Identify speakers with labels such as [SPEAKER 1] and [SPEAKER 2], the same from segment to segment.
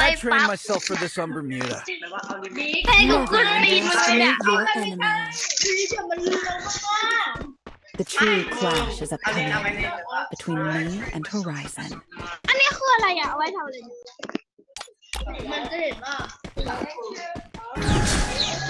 [SPEAKER 1] ไป
[SPEAKER 2] I
[SPEAKER 1] ปั๊บ
[SPEAKER 2] trained myself for this on Bermuda.
[SPEAKER 3] แปลว่าเอาลิมิต
[SPEAKER 1] ให้กูขึ้นตีนมึงเลยเนี่ย
[SPEAKER 4] Your enemy. The true clash is
[SPEAKER 3] เอาเน้นเอาไว้
[SPEAKER 4] upcoming
[SPEAKER 3] เน้น
[SPEAKER 4] between me and Horizon.
[SPEAKER 1] อันนี้คืออะไรอะเอาไว้ทำอะไรเนี่ย
[SPEAKER 5] มันจะเห็นว่า
[SPEAKER 1] เอา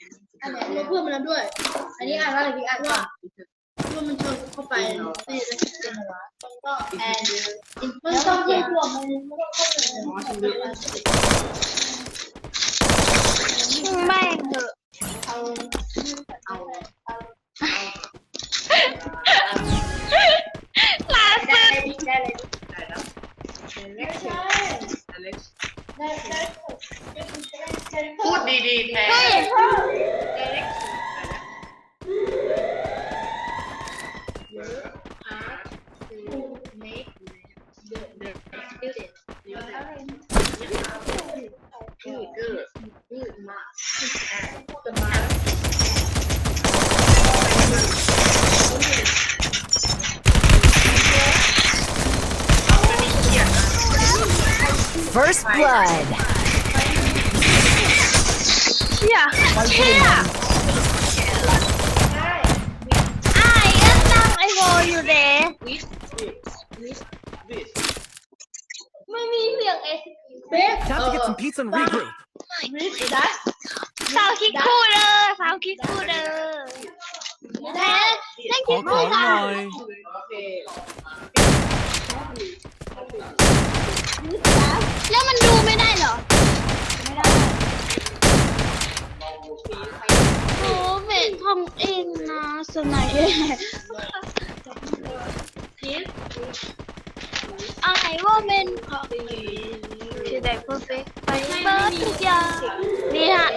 [SPEAKER 1] มันอยู่อันไห
[SPEAKER 5] น
[SPEAKER 3] เรา
[SPEAKER 5] เพื่อนมันด้วย อันนี้อ่านว่าอะไรพี่อ่านว่าเพื่อนมันชนเข้าไปตีแล้วเป็นอะไรก็แอนมันต้องเพื่อนพวกมันไม่ต้องเข้าไป
[SPEAKER 3] หมอฉันรู้
[SPEAKER 1] ไม่เถอะ
[SPEAKER 5] เอา
[SPEAKER 3] เอา
[SPEAKER 1] ล่าสุ
[SPEAKER 5] ได้
[SPEAKER 1] ด
[SPEAKER 5] เลยได้เลย
[SPEAKER 3] ได้แล้ว
[SPEAKER 5] ไม่ใช่
[SPEAKER 3] อเล็กซ์
[SPEAKER 5] ได้ได้
[SPEAKER 3] พูดดีๆแทน
[SPEAKER 1] เฮ้ย
[SPEAKER 3] คือคือคือมาจะมา
[SPEAKER 4] First blood.
[SPEAKER 1] เชี่ยเชี่ยไอ้เอ็นตั้งไอโวอยู่เด้
[SPEAKER 3] วิสวิสวิสวิส
[SPEAKER 5] ไม่มีเสียงเอสเบส
[SPEAKER 2] Time to get some pizza and regroup.
[SPEAKER 5] วิสดัส
[SPEAKER 1] สาวคิดคู่เด้อสาวคิดคู่เด้อแม่เล่น
[SPEAKER 2] ข
[SPEAKER 1] คิ
[SPEAKER 2] อ
[SPEAKER 1] ด
[SPEAKER 2] ข
[SPEAKER 1] คู่
[SPEAKER 2] องห
[SPEAKER 1] กั
[SPEAKER 2] น่
[SPEAKER 1] น
[SPEAKER 2] อย
[SPEAKER 3] โอเค
[SPEAKER 1] แล้วมันดูไม่ได้เหรอโอ้เบ็ดทำเองนะสไนเดอร์อะไรว่าเป็นของคือได้เพอร์เฟกไปเบิร์ดทุกอย่างนี่ฮะ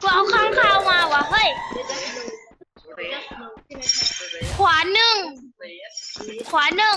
[SPEAKER 1] กูเอาข้างคาวมาวะเฮ้ย ขวาหนึ่งขวาหนึ่ง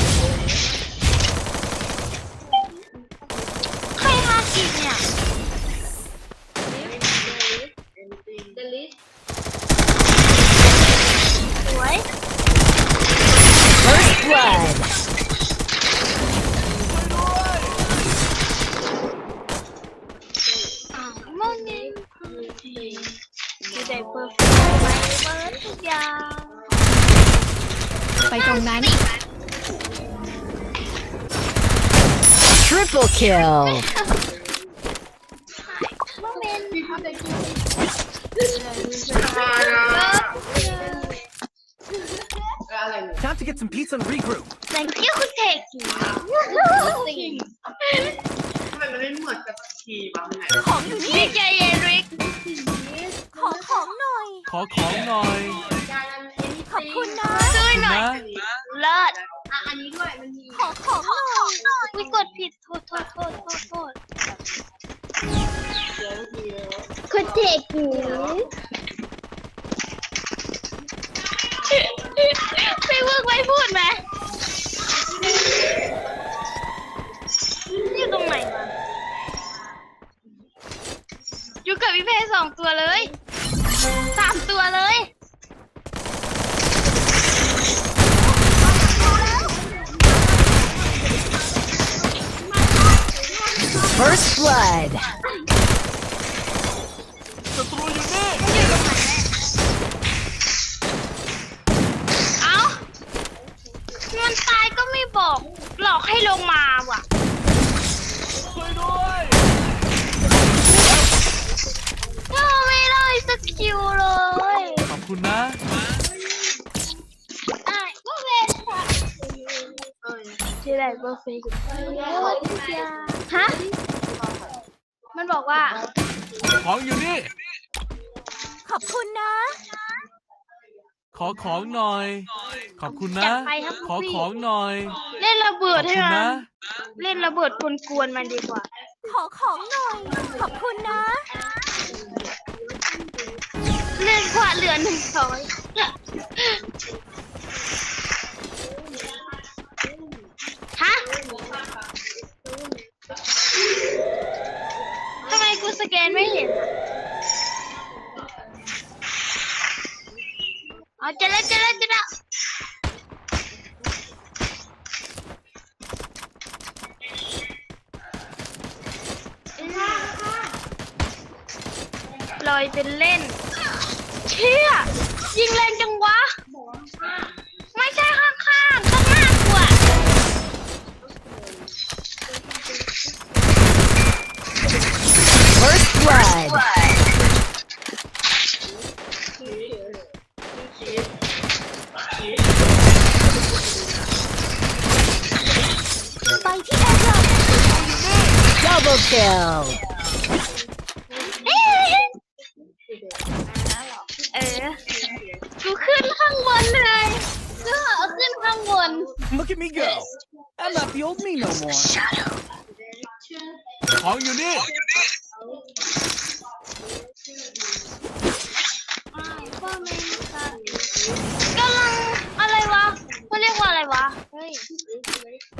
[SPEAKER 1] ใครมากินเนี่ย
[SPEAKER 5] เดลิส
[SPEAKER 1] สวย
[SPEAKER 4] First blood.
[SPEAKER 1] อ่าวมองไงคือได้เพอร์เฟกไปเบิร์ดทุกอย่าง
[SPEAKER 4] ไปตรง นั้น Triple kill.
[SPEAKER 1] โมเมนต์
[SPEAKER 3] อะไรเนี่ย
[SPEAKER 2] Time to get some pizza and regroup.
[SPEAKER 1] thank you คุณเทกิ
[SPEAKER 3] ทำไมมันไม่เหมือนกับทีบ้างไหน
[SPEAKER 1] ของนี่ใจเย็นริก
[SPEAKER 4] ขอของหน่อย
[SPEAKER 2] ขอของหน่อย
[SPEAKER 4] ขอบคุณนะ
[SPEAKER 1] ช่วยหน่อย
[SPEAKER 2] นะ
[SPEAKER 1] เลิศ
[SPEAKER 5] อะอันนี้ด้วยมันมี
[SPEAKER 4] ขอของหน่อย
[SPEAKER 1] วิกดผิดโทษโทษโทษโทษโทษคุณเทกิไม่เวิร์กไว้พูดไหมอยู่ตรงไหนวะอยู่กับพี่เพสองตัวเลยสามตัวเลย
[SPEAKER 4] First blood.
[SPEAKER 2] ศัตรูอยู่นี่
[SPEAKER 1] อยู่ตรงไหนแม่มันตายก็ไม่บอก หลอกให้ลงมาว่ะ
[SPEAKER 2] ช่วยด้วย
[SPEAKER 1] เราไม่ได้สกิลเลย
[SPEAKER 2] ขอบคุณนะ
[SPEAKER 1] อะก็เป็นค่ะที่ไหนก็เฟกฮะมัน บอกว่า
[SPEAKER 2] ของอยู่นี่
[SPEAKER 4] ขอบคุณนะ
[SPEAKER 2] ขอของหน่อย ขอบคุณนะ
[SPEAKER 1] จัดไปครับ
[SPEAKER 2] ขอ
[SPEAKER 1] พี่
[SPEAKER 2] ของหน่อย
[SPEAKER 1] เล่นระเบิ
[SPEAKER 2] ข
[SPEAKER 1] ด
[SPEAKER 2] อบ
[SPEAKER 1] ให้
[SPEAKER 2] คุณ
[SPEAKER 1] มัน
[SPEAKER 2] นะ
[SPEAKER 1] เล่นระเบิดกวนๆมันดีกว่า
[SPEAKER 4] ขอของหน่อย ขอบคุณนะ
[SPEAKER 1] เล่นกว่าเหลือหนึ่งร้อยฮะทำไมกูส แกนไม่เห็นอะอ๋อเจอแล้วเจอแล้วเจอแล้วลอยเป็นเล่น เชี่ยยิงแรงจังวะ ไม่ใช่ข้างๆ ข้างหน้ากูอะ
[SPEAKER 4] First blood ไปที่แอร์ดรอป Double kill
[SPEAKER 1] เอ๊ะเออกูขึ้นข้างบนเลยก็ขึ้นข้างบน
[SPEAKER 2] Look at me go I'm not the old me no more ของอยู่นี่
[SPEAKER 1] กำลังอะไรวะมันเรียกว่าอะไรวะ เฮ้ย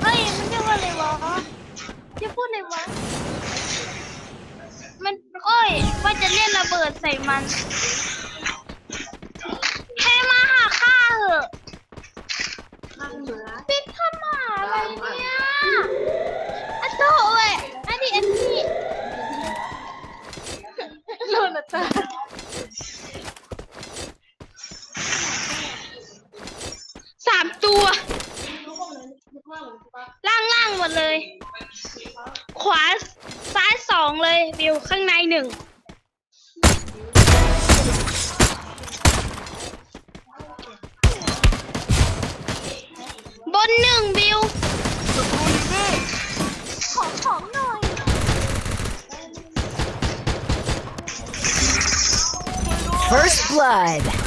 [SPEAKER 1] เฮ้ย มันเรียกว่าอะไรวะจะพูดอะไรวะ โอ้ย ว่าจะเล่นระเบิดใส่มันให้มาหาข้าเหอะปิดทำหาอะไรเนี่ยอะโตเว้ยอันนี้อันนี้โลนะตาสามตัว ล่างล่างๆหมดเลย เลยวิวข้างในหนึ่งบนหนึ่งวิว
[SPEAKER 4] ขอของหน่อย First blood